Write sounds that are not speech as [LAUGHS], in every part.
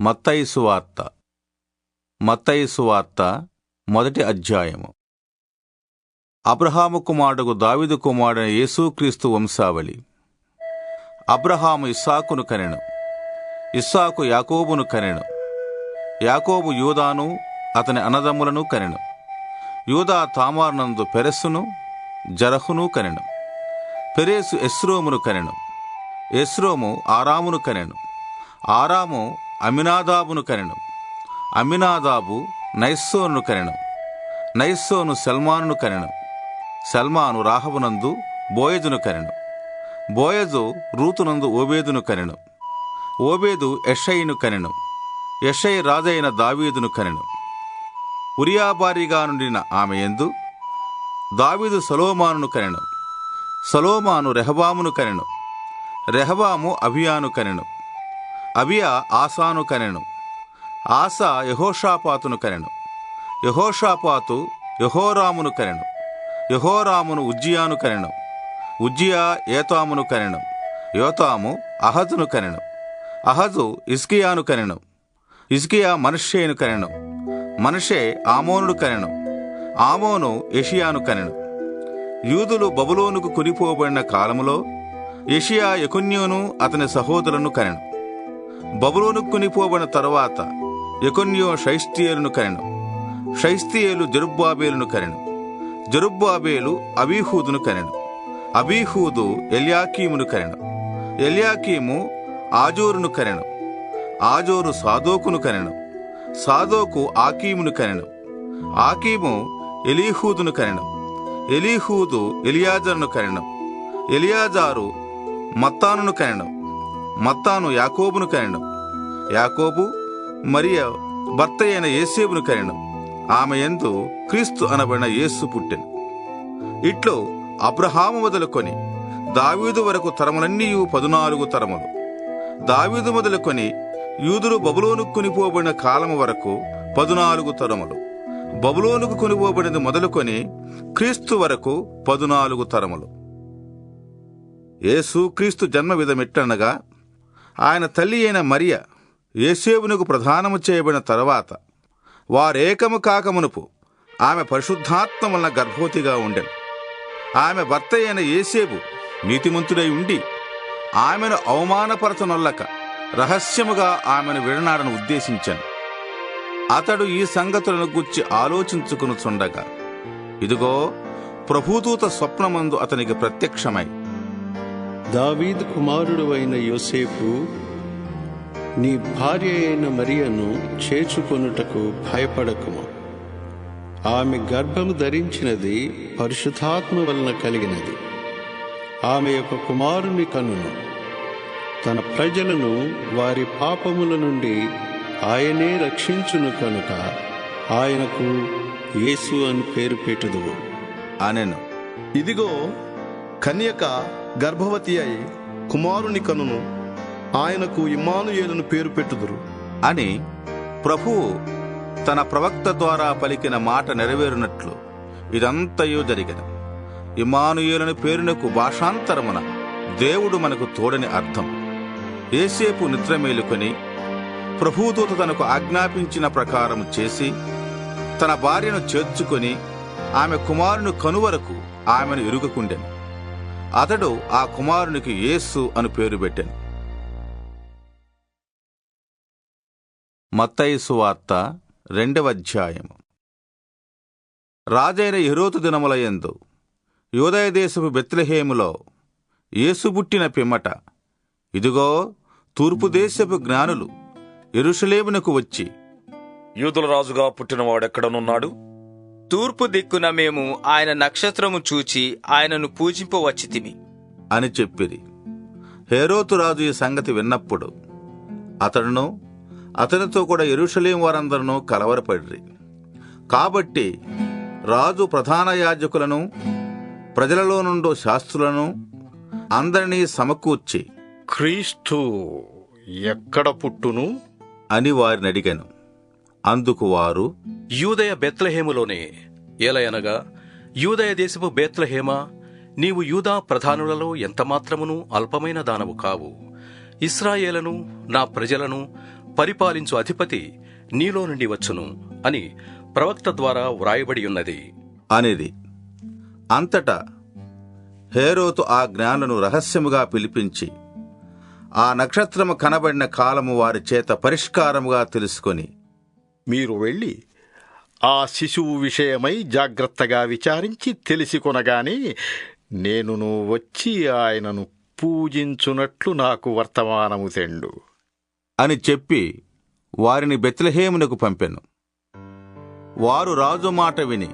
మత్తయి సువార్త. మత్తయి సువార్త మొదటి అధ్యాయము. అబ్రహాము కుమారుడుకు దావిదు కుమారుడైన యేసుక్రీస్తు వంశావళి. అబ్రహాము ఇస్సాకును కనెను. ఇస్సాకు యాకోబును కనెను. యాకోబు యూదాను అతని అన్నదమ్ములను కనెను. యూదా తామార్నందు పెరెస్సును జరహును కనెను. పెరేసు ఎస్రోమును కనెను. ఎస్రోము ఆరామును కనెను. ఆరాము అమినాదాబును కనెను. అమినాదాబు నైస్సోను కనెను. నైస్సోను సల్మానును కనెను. సల్మాను రాహబునందు బోయజును కనెను. బోయజు రూతునందు ఓబేదును కనెను. ఓబేదు ఎషయిను కనెను. ఎషయి రాజైన దావీదును కనెను. ఉరియాబారిగా నుండిన ఆమె ఎందు దావీదు సలోమానును కనెను. సలోమాను రెహబామును కనెను. రెహబాము అభియాను కనెను. అబియా ఆసాను కనెను. ఆసా యహోషాపాతును కనెను. యహోషాపాతు యహోరామును కనెను. యహోరామును ఉజ్జియాను కనెను. ఉజ్జియా ఏతామును కనెను. యోతాము అహజును కనెను. అహజు ఇస్కియాను కనెను. ఇస్కియా మనషేను కనెను. మనుషే ఆమోనుడు కనెను. ఆమోను యషియాను కనెను. యూదులు బబులోనుకు కొనిపోబడిన కాలములో యషియా యకున్యును అతని సహోదరును కనెను. బబులోను కొనిపోబడిన తరువాత యకొన్యో షైస్తియేలును కనెను. షైస్తియేలు జరుబ్బాబేలును కనెను. జరుబ్బాబేలు అబీహూదును కనెను. అబీహూదు ఎల్యాకీమును కనెను. ఎల్యాకీము ఆజోరును కనెను. ఆజోరు సాదోకును కనెను. సాదోకు ఆకీమును కనెను. ఆకీము ఎలీహూదును కనెను. ఎలీహూదు ఎలియాజరును కనెను. ఎలియాజారు మత్తానును కనెను. మత్తాను యాకోబును కనెను. యాకోబు మరియ భర్త అయిన యేసేబును కనెను. ఆమె ఎందు క్రీస్తు అనబడిన యేసు పుట్టెను. ఇట్లో అబ్రహాము మొదలుకొని దావీదు వరకు తరములన్నీ పదునాలుగు తరములు. దావీదు మొదలుకొని యూదులు బబులోనుకు కొనిపోబడిన కాలము వరకు పదునాలుగు తరములు. బబులోనుకు కొనిపోబడినది మొదలుకొని క్రీస్తు వరకు పదునాలుగు తరములు. యేసు క్రీస్తు జన్మ విధమిట్టనగా ఆయన తల్లి అయిన మరియ యేసేవునకు ప్రధానము చేయబడిన తర్వాత వారేకము కాకమునుపు ఆమె పరిశుద్ధాత్మ వలన గర్భవతిగా ఉండెను. ఆమె భర్త అయిన యేసేబు నీతిమంతుడై ఉండి ఆమెను అవమానపరచనొల్లక రహస్యముగా ఆమెను విడనాడను ఉద్దేశించాను. అతడు ఈ సంగతులను గుర్చి ఆలోచించుకుని చుండగా ఇదిగో ప్రభుదూత స్వప్నమందు అతనికి ప్రత్యక్షమై దావీదు కుమారుడు అయిన యోసేపు నీ భార్య అయిన మరియను చేర్చుకొనుటకు భయపడకుము. ఆమె గర్భము ధరించినది పరిశుద్ధాత్మ వలన కలిగినది. ఆమె యొక్క కుమారుని కనును తన ప్రజలను వారి పాపముల నుండి ఆయనే రక్షించును కనుక ఆయనకు యేసు అని పేరు పెట్టుదువు అనెను ఇదిగో కన్యక గర్భవతి అయి కుమారుని కనును ఆయనకు ఇమానుయేలును పేరు పెట్టుదురు. అని ప్రభువు తన ప్రవక్త ద్వారా పలికిన మాట నెరవేరునట్లు ఇదంతయో జరిగిన. ఇమానుయేలుని పేరునకు భాషాంతరమున దేవుడు మనకు తోడని అర్థం. ఏసేపు నిద్ర మేలుకొని ప్రభుదూత తనకు ఆజ్ఞాపించిన ప్రకారం చేసి తన భార్యను చేర్చుకొని ఆమె కుమారుని కనువరకు ఆమెను ఇరుగకుండెను అతడు ఆ కుమారునికి యేసు అని పేరు పెట్టాను. మత్తయి వార్త రెండవ అధ్యాయము. రాజైన ఎరోతు దినములయందు యూదయదేశపు బెత్లహేములో యేసు పుట్టిన పిమ్మట ఇదిగో తూర్పు దేశపు జ్ఞానులు ఎరుషలేమునకు వచ్చి యూదుల రాజుగా పుట్టినవాడెక్కడనున్నాడు? తూర్పు దిక్కున మేము ఆయన నక్షత్రము చూచి ఆయనను పూజింపవచ్చితిమి. అని చెప్పిరి. హేరోతు రాజు ఈ సంగతి విన్నప్పుడు అతడును అతనితో కూడా ఎరుషలేం వారందరూ కలవరపడిరి. కాబట్టి రాజు ప్రధాన యాజకులను ప్రజలలో నుండి శాస్త్రులను అందరినీ సమకూర్చి క్రీస్తు ఎక్కడ పుట్టును? అని వారిని అడిగాను. అందుకు వారు యూదయ బెత్లహేములోనే ఏలయనగా యూదయ దేశపు బేత్లహేమా నీవు యూదా ప్రధానులలో ఎంతమాత్రమును అల్పమైన దానవు కావు. ఇస్రాయేలను నా ప్రజలను పరిపాలించు అధిపతి నీలో నుండి వచ్చును అని ప్రవక్త ద్వారా వ్రాయబడి ఉన్నది. అనేది అంతటా హేరోతు ఆ జ్ఞానులను రహస్యముగా పిలిపించి ఆ నక్షత్రము కనబడిన కాలము వారి చేత పరిష్కారముగా తెలుసుకొని మీరు వెళ్ళి ఆ శిశువు విషయమై జాగ్రత్తగా విచారించి తెలిసి కొనగానే నేనును వచ్చి ఆయనను పూజించునట్లు నాకు వర్తమానము తెండు. అని చెప్పి వారిని బెత్లహేమునకు పంపెను. వారు రాజు మాట విని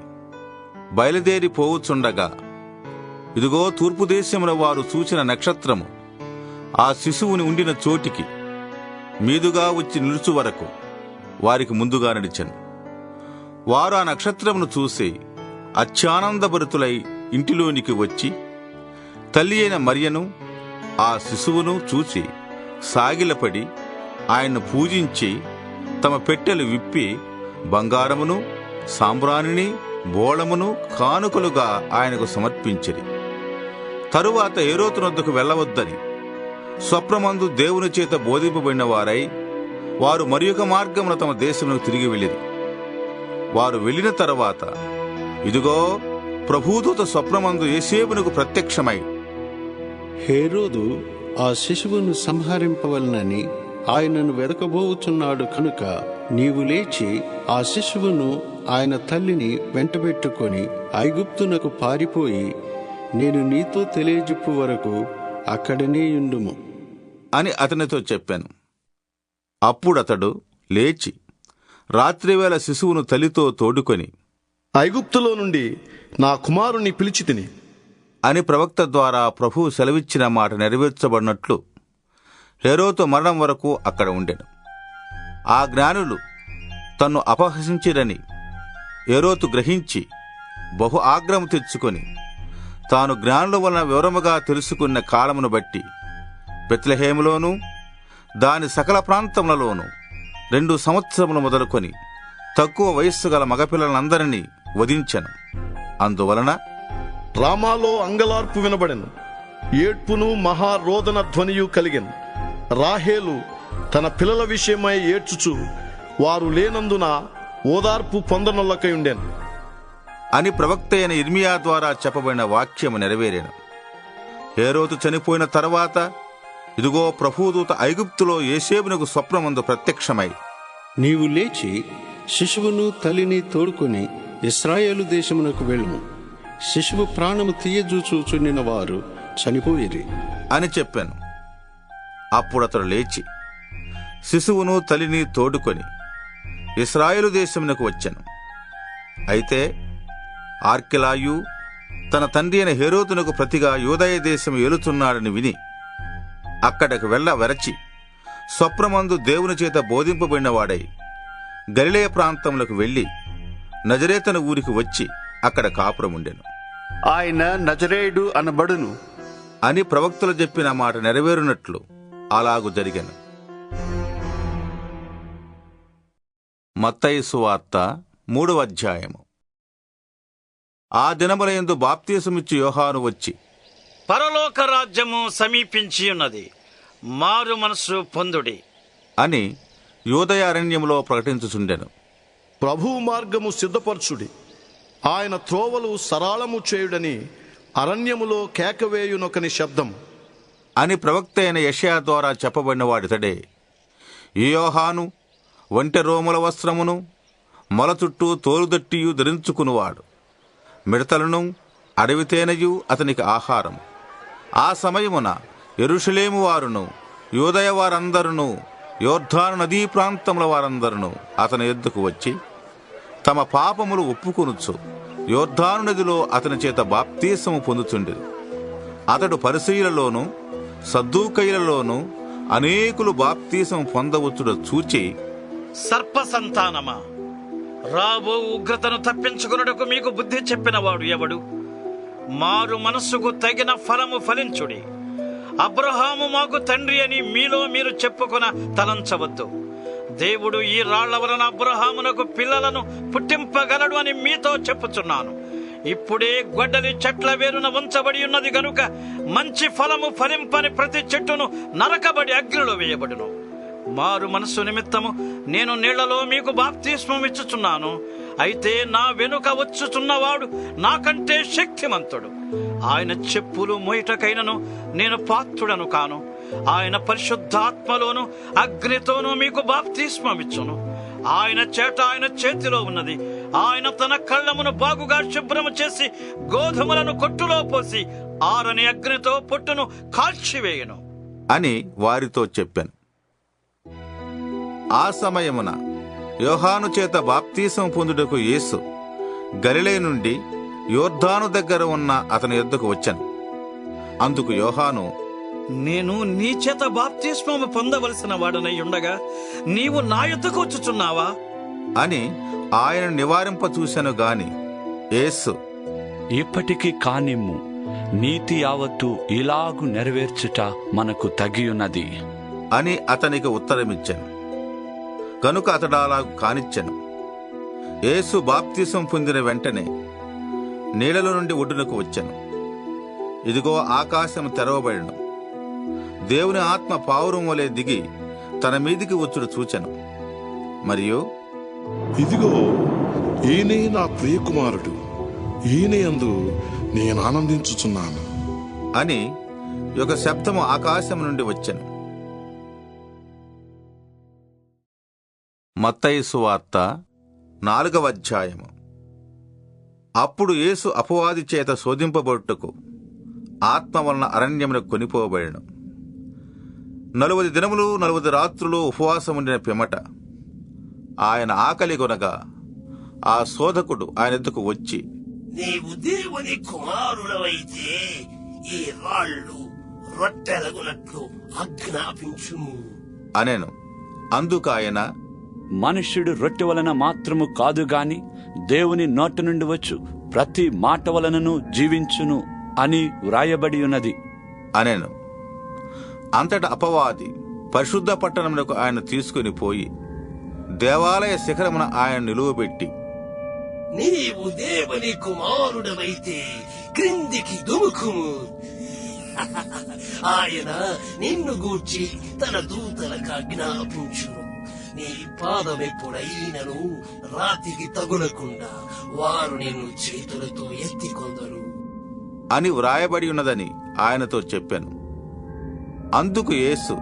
బయలుదేరి పోవుచుండగా ఇదిగో తూర్పు దేశమున వారు చూచిన నక్షత్రము ఆ శిశువుని ఉండిన చోటికి మీదుగా వచ్చి నిలుచు వరకు వారికి ముందుగా నడిచను. వారు ఆ నక్షత్రమును చూసి అత్యానందభరితులై ఇంటిలోనికి వచ్చి తల్లి అయిన మరియను ఆ శిశువును చూచి సాగిలపడి ఆయన్ను పూజించి తమ పెట్టెలు విప్పి బంగారమును సాంబ్రాణిని బోళమును కానుకలుగా ఆయనకు సమర్పించిరి. తరువాత ఏరోతునొద్దకు వెళ్ళవద్దని స్వప్నమందు దేవుని చేత బోధింపబడిన వారై వారు మరి ఒక మార్గమున తమ దేశమునకు తిరిగి వెళ్ళిరి. వారు వెళ్ళిన తరువాత ఇదిగో ప్రభూదూత స్వప్నమందు ఏసేపునకు ప్రత్యక్షమై హేరోదు ఆ శిశువును సంహరింపవలనని ఆయనను వెదకబోచున్నాడు కనుక నీవు లేచి ఆ శిశువును ఆయన తల్లిని వెంటబెట్టుకొని ఐగుప్తునకు పారిపోయి నేను నీతో తెలియజెప్పు వరకు అక్కడనే ఉండుము. అని అతనితో చెప్పాను. అప్పుడతడు లేచి రాత్రివేళ శిశువును తల్లితో తోడుకొని ఐగుప్తులో నుండి నా కుమారుని పిలిచి తిని. అని ప్రవక్త ద్వారా ప్రభువు సెలవిచ్చిన మాట నెరవేర్చబడినట్లు హేరోతు మరణం వరకు అక్కడ ఉండెను. ఆ జ్ఞానులు తన్ను అపహసించిరని హేరోతు గ్రహించి బహు ఆగ్రహం తెచ్చుకొని తాను జ్ఞానుల వలన వివరముగా తెలుసుకున్న కాలమును బట్టి బెత్లహేములోను దాని సకల ప్రాంతములలోనూ రెండు సంవత్సరములు మొదలుకొని తక్కువ వయస్సు గల మగపిల్లలందరినీ వధించెను. అందువలన రామాలో అంగలార్పు వినబడెను. ఏడ్పును మహారోదన ధ్వనియు కలిగెను. రాహేలు తన పిల్లల విషయమై ఏడ్చుచు వారు లేనందున ఓదార్పు పొందనొల్లకై ఉండెను. అని ప్రవక్త అయిన ఇర్మియా ద్వారా చెప్పబడిన వాక్యము నెరవేరాను. హేరోతు చనిపోయిన తర్వాత ఇదిగో ప్రభుదూత ఐగుప్తులో ఏసేబునకు స్వప్నమందు ప్రత్యక్షమై. నీవు లేచి శిశువును తల్లిని తోడుకొని ఇస్రాయేలు దేశమునకు వెళ్ళుము. శిశువు ప్రాణము తీయజూచుచుండిన వారు చనిపోయిరి. అని చెప్పాను. అప్పుడు అతడు లేచి శిశువును తల్లిని తోడుకొని ఇస్రాయేలు దేశమునకు వచ్చాను. అయితే ఆర్కిలాయు తన తండ్రి అయిన హేరోతునకు ప్రతిగా యూదయ దేశం ఏలుతున్నాడని విని అక్కడకు వెళ్ళ వెరచి స్వప్నమందు దేవుని చేత బోధింపబడిన వాడై గలిలయ ప్రాంతములకు వెళ్ళి నజరేతన ఊరికి వచ్చి అక్కడ కాపురముండెను. ఆయన నజరేయుడు అనబడును. అని ప్రవక్తలు చెప్పిన మాట నెరవేరునట్లు అలాగు జరిగెను. మత్తయి సువార్త మూడవ అధ్యాయము. ఆ దినములయందు బాప్తీసమిచ్చి యోహాను వచ్చి పరలోక రాజ్యము సమీపించి ఉన్నది. మారు మనసు పొందుడి. అని యూదయ అరణ్యములో ప్రకటించుచుండెను. ప్రభువు మార్గము సిద్ధపరచుడి. ఆయన త్రోవలు సరాళము చేయుడని అరణ్యములో కేకవేయునొకని శబ్దం. అని ప్రవక్త అయిన యషయా ద్వారా చెప్పబడిన వాడితడే యోహాను ఒంటె రోముల వస్త్రమును మొల చుట్టూ తోలుదట్టియు ధరించుకునివాడు. మిడతలను అడవి తేనెయు అతనికి ఆహారం ఆ సమయమున ఎరుషలేము వారును యోదయ వారందరును యోర్ధాను నదీ ప్రాంతముల వారందరును అతని ఎద్దుకు వచ్చి తమ పాపములు ఒప్పుకొనుచు యోర్ధాను నదిలో అతని చేత బాప్తీసము పొందుచుండెను అతడు పరిశీలలోను సద్దూకైలలోను అనేకులు బాప్తీసం పొందవచ్చుడ చూచి సర్ప సంతానమా? రాబో ఉగ్రతను తప్పించుకున్నటకు మీకు బుద్ధి చెప్పినవాడు ఎవడు? మారు మనస్సుకు తగిన ఫలము ఫలించుడి. అబ్రహాము మాకు తండ్రి అని మీలో మీరు చెప్పుకొన తలంచవద్దు. దేవుడు ఈ రాళ్ళ వలన అబ్రహామునకు పిల్లలను పుట్టింపగలడు అని మీతో చెప్పుచున్నాను. ఇప్పుడే గొడ్డలి చెట్ల వేరున ఉంచబడి ఉన్నది గనుక మంచి ఫలము ఫలింపని ప్రతి చెట్టును నరకబడి అగ్నిలో వేయబడును. మారు మనస్సు నిమిత్తము నేను నీళ్ళలో మీకు బాప్తీస్మం ఇచ్చుచున్నాను అయితే నా వెనుక వచ్చుచున్నవాడు నాకంటే శక్తిమంతుడు. ఆయన చెప్పులు మొయిటకైనను నేను పాత్రుడను కాను. ఆయన పరిశుద్ధాత్మలోను అగ్నితోనూ మీకు బాప్తిస్మమిచ్చును. ఆయన చేట ఆయన చేతిలో ఉన్నది. ఆయన తన కళ్ళమును బాగుగా శుభ్రము చేసి గోధుమలను కొట్టులో పోసి ఆరని అగ్నితో పొట్టును కాల్చివేయను. అని వారితో చెప్పాను. ఆ సమయమున యోహాను చేత బాప్తీసం పొందుటకు యేసు గలిలే నుండి యోర్ధాను దగ్గర ఉన్న అతని యొద్దకు వచ్చాను. అందుకు యోహాను నేను నీ చేత బాప్తిస్మము పొందవలసిన వాడనై ఉండగా నీవు నా యుద్ధకు వచ్చుచున్నావా? అని ఆయన నివారింప చూశాను గాని యేసు ఇప్పటికి కానిమ్ము నీతి యావత్తు ఇలాగు నెరవేర్చుట మనకు తగియున్నది. అని అతనికి ఉత్తరమిచ్చాను. కనుక అతడు అలా కానిచ్చాను. యేసు బాప్తీసం పొందిన వెంటనే నీళ్ళలో నుండి ఒడ్డునకు వచ్చాను. ఇదిగో ఆకాశం తెరవబడిను. దేవుని ఆత్మ పావురం వలె దిగి తన మీదికి వచ్చుడు చూచెను. మరియు ఇదిగో ఈయనే నా ప్రియకుమారుడు. ఈయనే అందు నేను ఆనందించుచున్నాను. అని ఒక శబ్దము ఆకాశం నుండి వచ్చెను. మత్తయి సువార్త నాలుగవ అధ్యాయము. అప్పుడు యేసు అపవాది చేత శోధింపబడుటకు ఆత్మ వలన అరణ్యమునకు కొనిపోబడెను. నలువది దినములు నలువది రాత్రులు ఉపవాసం ఉండిన పిమ్మట ఆయన ఆకలి కొనగా ఆ శోధకుడు ఆయన ఎద్దుకు వచ్చి నీవు దేవుని కుమారుడవైతే ఈ రాళ్ళు రొట్టెలగునట్లు ఆజ్ఞాపించుము. అనెను అందుకు ఆయన మనుష్యుడు రొట్టె వలన మాత్రము కాదు గాని దేవుని నోటి నుండి వచ్చు ప్రతి మాట వలనను జీవించును అని వ్రాయబడి ఉన్నది. అనెను. అంతట అపవాది పరిశుద్ధ పట్టణమునకు ఆయన తీసుకుని పోయి దేవాలయ శిఖరమున ఆయన నిలువబెట్టి నీవు దేవుని కుమారుడవైతే క్రిందికి దుముకుము. [LAUGHS] ఆయన నిన్ను గూర్చి తన దూతలకు ఆజ్ఞాపించును. నీ పాదమెప్పుడైనను రాతికి తగులకుండా వారు నిన్ను చేతులతో ఎత్తికొందరు అని వ్రాయబడి ఉన్నదని ఆయనతో చెప్పాను. అందుకు యేసు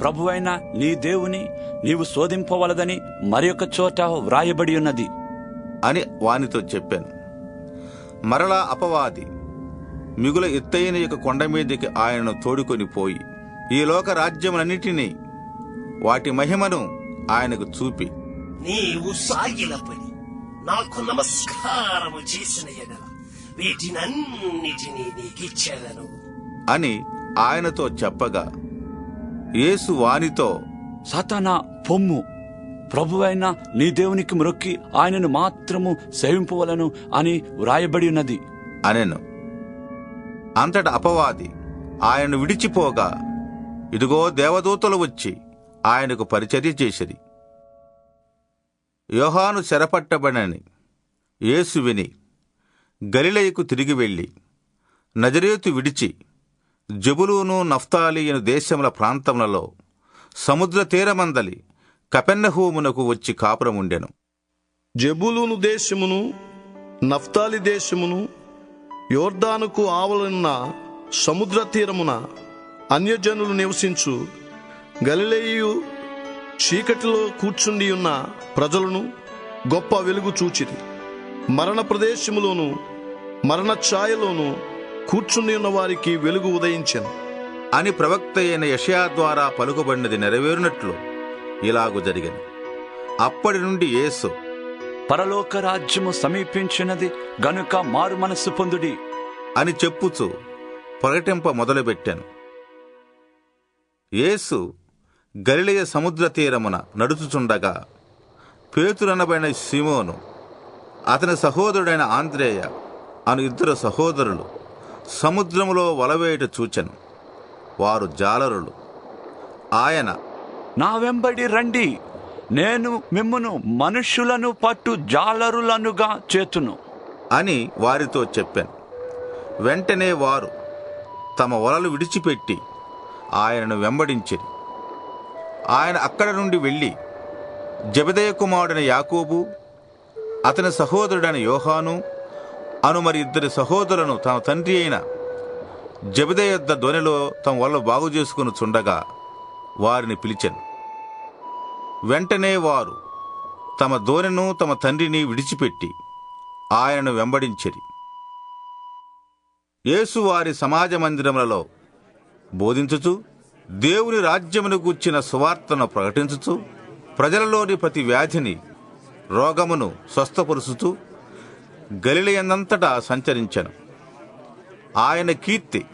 ప్రభువైన నీ దేవుని నీవు శోధింపవలదని మరి ఒక చోట వ్రాయబడి ఉన్నది. అని వానితో చెప్పాను. మరలా అపవాది మిగుల ఎత్తైన యొక్క కొండ మీదకి ఆయనను తోడుకొని పోయి ఈ లోక రాజ్యములన్నిటినీ వాటి మహిమను ఆయనకు చూపి. నీవు సాగిలపడి నాకు నమస్కారము చేసిన ఎడల వీటినన్నిటినీ నీకిచ్చేదను. అని ఆయనతో చెప్పగా యేసు వానితో సాతానా పొమ్ము. ప్రభువైన నీ దేవునికి మ్రొక్కి ఆయనను మాత్రము సేవింపవలను అని వ్రాయబడి ఉన్నది అనెను. అంతట అపవాది ఆయనను విడిచిపోగా ఇదిగో దేవదూతలు వచ్చి ఆయనకు పరిచర్య చేసిరి. యోహాను చెరపట్టబడని యేసు విని గలిలయకు తిరిగి వెళ్ళి నజరేతు విడిచి జబులూను నఫ్తాలి అను దేశముల ప్రాంతములలో సముద్ర తీరమందలి కపెన్నహూమునకు వచ్చి కాపురముండెను. జబులూను దేశమును నఫ్తాలి దేశమును యోర్దానుకు ఆవలన్న సముద్ర తీరమున అన్యజనులు నివసించు గలిలేయు చీకటిలో కూర్చుండి ఉన్న ప్రజలను గొప్ప వెలుగు చూచిరి. మరణ ప్రదేశములోను మరణ ఛాయలోను కూర్చుండి ఉన్న వారికి వెలుగు ఉదయించెను. అని ప్రవక్త అయిన యషయా ద్వారా పలుకుబడినది నెరవేరునట్లు ఇలాగు జరిగింది అప్పటి నుండి యేసు పరలోక రాజ్యము సమీపించినది గనుక మారు మనస్సు పొందుడి. అని చెప్పుచు ప్రకటింప మొదలుపెట్టాను. యేసు గలిలయ సముద్ర తీరమున నడుచుచుండగా పేతురనబడిన సిమోను అతని సహోదరుడైన ఆంద్రేయ అను ఇద్దరు సహోదరులు సముద్రములో వలవేయట చూచెను. వారు జాలరులు. ఆయన నా వెంబడి రండి నేను మిమ్మును మనుష్యులను పట్టు జాలరులనుగా చేతును. అని వారితో చెప్పాను. వెంటనే వారు తమ వలలు విడిచిపెట్టి ఆయనను వెంబడించిరి ఆయన అక్కడ నుండి వెళ్ళి జబదయ కుమారుడైన యాకోబు అతని సహోదరుడైన యోహాను అను మరి ఇద్దరి సహోదరులను తమ తండ్రి అయిన జబిద యొద్ద తమ వల్ల బాగు చేసుకుని చుండగా వారిని పిలిచెను. వెంటనే వారు తమ దోనెను తమ తండ్రిని విడిచిపెట్టి ఆయనను వెంబడించిరి. యేసు వారి సమాజ మందిరములలో బోధించుచు దేవుని రాజ్యమును గూర్చిన సువార్తను ప్రకటించుచు ప్రజలలోని ప్రతి వ్యాధిని రోగమును స్వస్థపరుచుతూ గలిలయందంతటా సంచరించను. ఆయన కీర్తి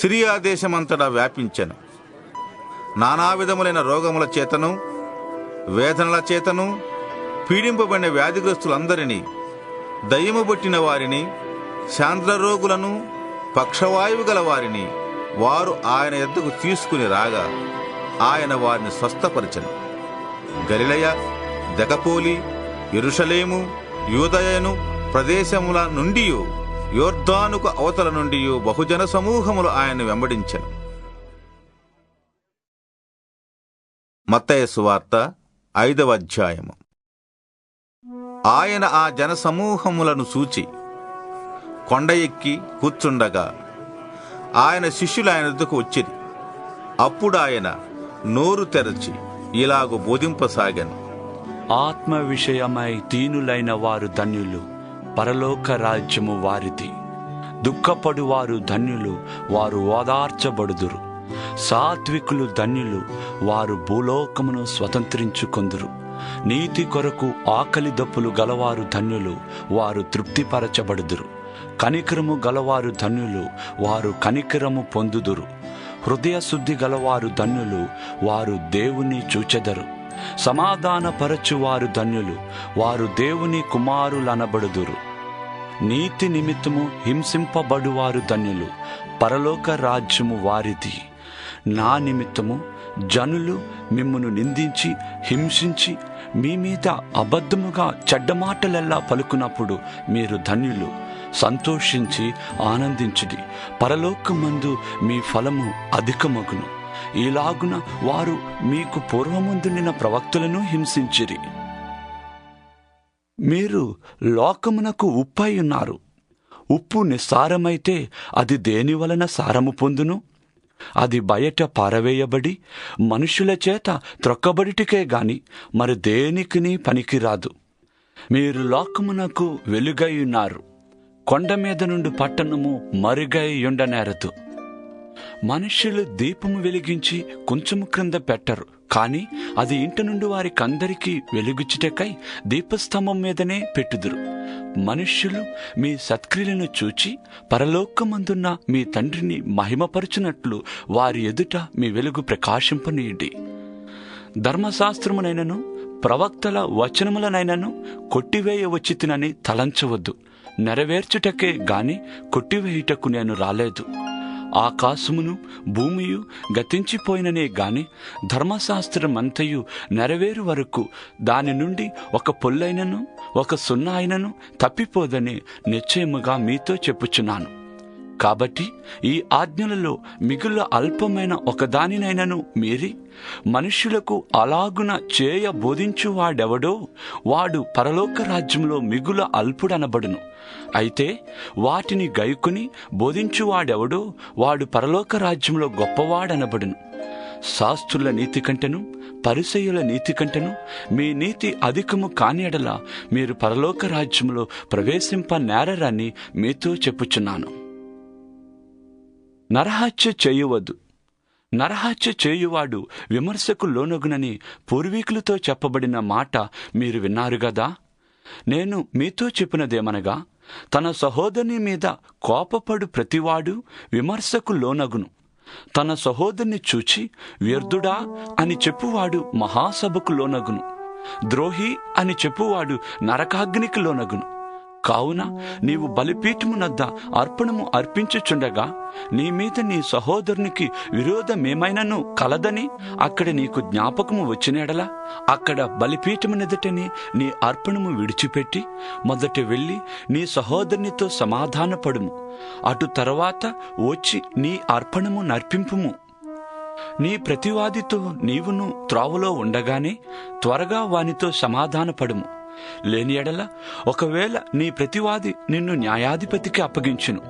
సిరియా దేశమంతటా వ్యాపించను. నానా విధములైన రోగముల చేతను వేదనల చేతను పీడింపబడిన వ్యాధిగ్రస్తులందరినీ దయ్యము పట్టిన వారిని శాంద్రరోగులను పక్షవాయువు గల వారిని వారు ఆయన ఎద్దకు తీసుకుని రాగా ఆయన వారిని స్వస్థపరచను. గలిలయ దెగపోలి ఎరుషలేము యూదయను ప్రదేశముల నుండి యోర్ధానుకు అవతల నుండి బహుజన సమూహములు ఆయన వెంబడించను. మత్తయ సువార్త ఐదవ అధ్యాయము. ఆయన ఆ జన సమూహములను కొండ ఎక్కి కూర్చుండగా ఆయన శిష్యులు ఆయన వద్దకు వచ్చింది. అప్పుడు ఆయన నోరు తెరచి ఇలాగు బోధింపసాగాను. ఆత్మ విషయమై దీనులైన వారు ధన్యులు పరలోక రాజ్యము వారిది. దుఃఖపడు వారు ధన్యులు వారు ఓదార్చబడుదురు. సాత్వికులు ధన్యులు వారు భూలోకమును స్వతంత్రించుకొందురు. నీతి కొరకు ఆకలి దప్పులు గలవారు ధన్యులు వారు తృప్తిపరచబడుదురు. కనికరము గలవారు ధన్యులు వారు కనికరము పొందుదురు. హృదయ శుద్ధి గలవారు ధన్యులు వారు దేవుని చూచెదరు. సమాధానపరచువారు ధన్యులు వారు దేవుని కుమారులనబడుదురు. నీతి నిమిత్తము హింసింపబడువారు ధన్యులు పరలోక రాజ్యము వారిది. నా నిమిత్తము జనులు మిమ్మును నిందించి హింసించి మీ మీద అబద్ధముగా చెడ్డమాటలెల్లా పలుకున్నప్పుడు మీరు ధన్యులు సంతోషించి ఆనందించుడి. పరలోకమందు మీ ఫలము అధికమగును. ఇలాగున వారు మీకు పూర్వముందునిన ప్రవక్తలను హింసించిరి. మీరు లోకమునకు ఉప్పై ఉన్నారు. ఉప్పు నిస్సారమైతే అది దేని వలన సారము పొందును? అది బయట పారవేయబడి మనుషుల చేత త్రొక్కబడిటికే గాని మరి దేనికిని పనికిరాదు. మీరు లోకమునకు వెలుగై ఉన్నారు. కొండ మీద నుండి పట్టణము మరుగై ఉండనేరదు మనుష్యులు దీపము వెలిగించి కొంచెము క్రింద పెట్టరు. కాని అది ఇంటి నుండి వారికందరికీ వెలుగుచుటకై దీపస్తంభం మీదనే పెట్టుదురు. మనుష్యులు మీ సత్క్రియలను చూచి పరలోకమందున్న మీ తండ్రిని మహిమపరచునట్లు వారి ఎదుట మీ వెలుగు ప్రకాశింపనీయండి. ధర్మశాస్త్రమునైనను ప్రవక్తల వచనములనైనను కొట్టివేయవచ్చితినని తలంచవద్దు. నెరవేర్చుటకే గాని కొట్టివేయుటకు నేను రాలేదు. ఆకాశమును భూమియు గతించిపోయిననే గాని ధర్మశాస్త్రమంతయు నెరవేరు వరకు దాని నుండి ఒక పొల్లైనను ఒక సున్నాయినను తప్పిపోదని నిశ్చయముగా మీతో చెప్పుచున్నాను. కాబట్టి ఈ ఆజ్ఞలలో మిగుల అల్పమైన ఒకదానినైనను మీరి మనుష్యులకు అలాగున చేయ బోధించువాడెవడో వాడు పరలోక రాజ్యంలో మిగుల అల్పుడనబడును. అయితే వాటిని గైకుని బోధించువాడెవడో వాడు పరలోక రాజ్యంలో గొప్పవాడనబడును. శాస్త్రుల నీతి కంటెను పరిసయుల నీతి కంటెను మీ నీతి అధికము కాని ఎడల మీరు పరలోక రాజ్యంలో ప్రవేశింప నేరరని మీతో చెప్పుచున్నాను. నరహత్య చేయవద్దు నరహత్య చేయువాడు విమర్శకు లోనగునని పూర్వీకులతో చెప్పబడిన మాట మీరు విన్నారు గదా? నేను మీతో చెప్పినదేమనగా తన సహోదరుని మీద కోపపడు ప్రతివాడు విమర్శకు లోనగును. తన సహోదరుని చూచి వ్యర్థుడా అని చెప్పువాడు మహాసభకు లోనగును. ద్రోహి అని చెప్పువాడు నరకాగ్నికి లోనగును. కావున నీవు బలిపీఠమునద్ద అర్పణము అర్పించుచుండగా నీ మీద నీ సహోదరునికి విరోధమేమైనను కలదని అక్కడ నీకు జ్ఞాపకము వచ్చినడలా అక్కడ బలిపీఠమునెదుటని నీ అర్పణము విడిచిపెట్టి మొదట వెళ్ళి నీ సహోదరునితో సమాధానపడుము. అటు తర్వాత వచ్చి నీ అర్పణము నర్పింపుము. నీ ప్రతివాదితో నీవును త్రావులో ఉండగానే త్వరగా వానితో సమాధానపడుము. లేని ఎడల ఒకవేళ నీ ప్రతివాది నిన్ను న్యాయాధిపతికి అప్పగించును.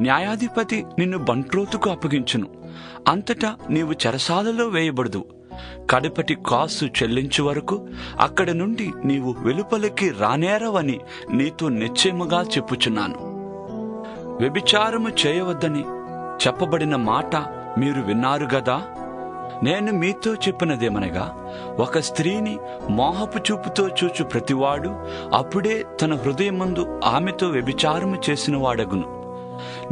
న్యాయాధిపతి నిన్ను బంట్రోతుకు అప్పగించును. అంతటా నీవు చెరసాలలో వేయబడదు. కడపటి కాసు చెల్లించు వరకు అక్కడ నుండి నీవు వెలుపలికి రానేరవని నీతో నిశ్చయముగా చెప్పుచున్నాను. వ్యభిచారము చేయవద్దని చెప్పబడిన మాట మీరు విన్నారు గదా? నేను మీతో చెప్పినదేమనగా ఒక స్త్రీని మోహపు చూపుతో చూచు ప్రతివాడు అప్పుడే తన హృదయమందు ఆమెతో వ్యభిచారము చేసిన వాడగును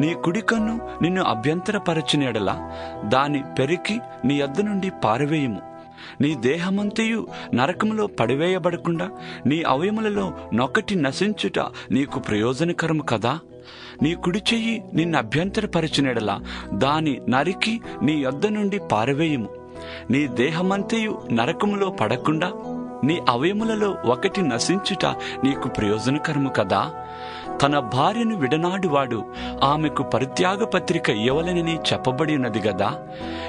నీ కుడికన్ను నిన్ను అభ్యంతరపరచిన ఎడల దాని పెరికి నీ యొద్ద నుండి పారవేయము. నీ దేహమంతయు నరకములో పడివేయబడకుండా నీ అవయములలో నొకటి నశించుట నీకు ప్రయోజనకరము కదా? నీ కుడి చెయ్యి నిన్ను అభ్యంతరపరచినడలా. దాని నరికి నీ యొద్ద నుండి పారవేయము. నీ దేహమంతయు నరకములో పడకుండా నీ అవయములలో ఒకటి నశించుట నీకు ప్రయోజనకరము కదా? తన భార్యను విడనాడువాడు. ఆమెకు పరిత్యాగ పత్రిక ఇవ్వలనని చెప్పబడి ఉన్నది గదా?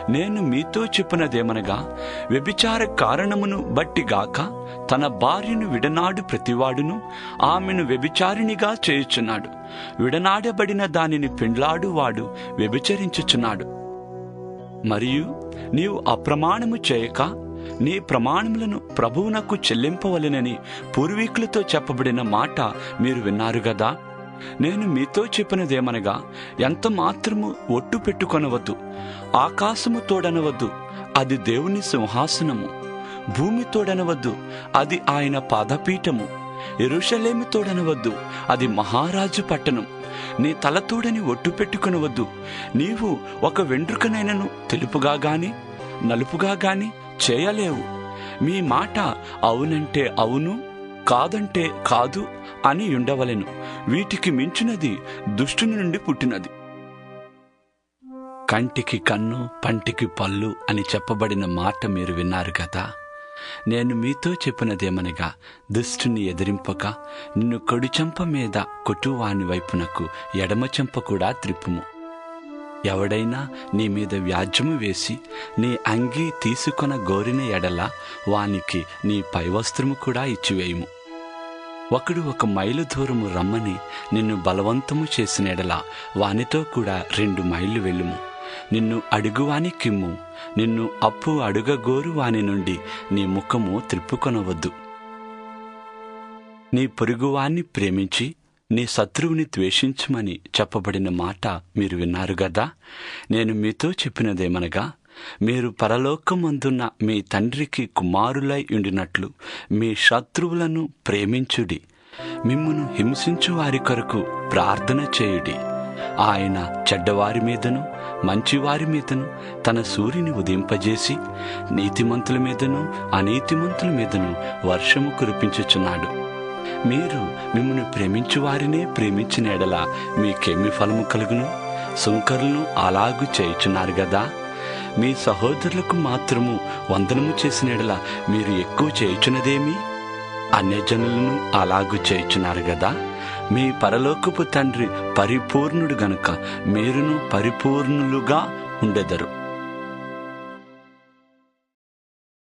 నేను మీతో చెప్పినదేమనగా వ్యభిచార కారణమును బట్టిగాక తన భార్యను విడనాడు ప్రతివాడును ఆమెను వ్యభిచారిణిగా చేయుచున్నాడు. విడనాడబడిన దానిని పెండ్లాడువాడు వ్యభిచరించుచున్నాడు. మరియు నీవు అప్రమాణము చేయక నీ ప్రమాణములను ప్రభువునకు చెల్లింపవలెనని పూర్వీకులతో చెప్పబడిన మాట మీరు విన్నారు గదా? నేను మీతో చెప్పినదేమనగా ఎంత మాత్రము ఒట్టు పెట్టుకొనవద్దు ఆకాశము తోడనవద్దు అది దేవుని సింహాసనము. భూమి తోడనవద్దు అది ఆయన పాదపీఠము. ఎరుషలేమి తోడనవద్దు అది మహారాజు పట్టణం. నీ తలతోడని ఒట్టు పెట్టుకునవద్దు. నీవు ఒక వెంట్రుకనైనను తెలుపుగా గాని నలుపుగా గాని చేయలేవు. మీ మాట అవునంటే అవును కాదంటే కాదు అని ఉండవలెను. వీటికి మించినది దుష్టుని నుండి పుట్టినది. కంటికి కన్ను పంటికి పళ్ళు అని చెప్పబడిన మాట మీరు విన్నారు కదా నేను మీతో చెప్పినదేమనగా దుష్టుని ఎదిరింపక నిన్ను కొడి చెంప మీద కొట్టువాని వైపునకు ఎడమ చెంప కూడా త్రిప్పుము. ఎవడైనా నీ మీద వ్యాజ్యము వేసి నీ అంగీ తీసుకొన గోరిన ఎడల వానికి నీ పైవస్త్రము కూడా ఇచ్చివేయుము. ఒకడు ఒక మైలు దూరము రమ్మని నిన్ను బలవంతము చేసిన ఎడల వానితో కూడా రెండు మైళ్ళు వెళ్ళుము. నిన్ను అడుగువాని కిమ్ము నిన్ను అప్పు అడుగగోరు వాని నుండి నీ ముఖము త్రిప్పుకొనవద్దు. నీ పొరుగువాన్ని ప్రేమించి నీ శత్రువుని ద్వేషించమని చెప్పబడిన మాట మీరు విన్నారు గదా? నేను మీతో చెప్పినదేమనగా మీరు పరలోకమందున్న మీ తండ్రికి కుమారులై ఉండినట్లు మీ శత్రువులను ప్రేమించుడి మిమ్మును హింసించు వారి కొరకు ప్రార్థన చేయుడి. ఆయన చెడ్డవారి మీదను మంచివారి మీదను తన సూర్యుని ఉదయింపజేసి నీతిమంతుల మీదను అనీతిమంతుల మీదను వర్షము కురిపించుచున్నాడు. మీరు మిమ్మల్ని ప్రేమించు వారినే ప్రేమించిన ఎడల మీకేమి ఫలము కలుగును? సుంకరులను అలాగు చేయుచున్నారు గదా? మీ సహోదరులకు మాత్రము వందనము చేసిన ఎడల మీరు ఎక్కువ చేయుచున్నదేమి? అన్యజనులను అలాగు చేయుచున్నారు గదా? మీ పరలోకపు తండ్రి పరిపూర్ణుడు గనుక మీరును పరిపూర్ణులుగా ఉండెదరు.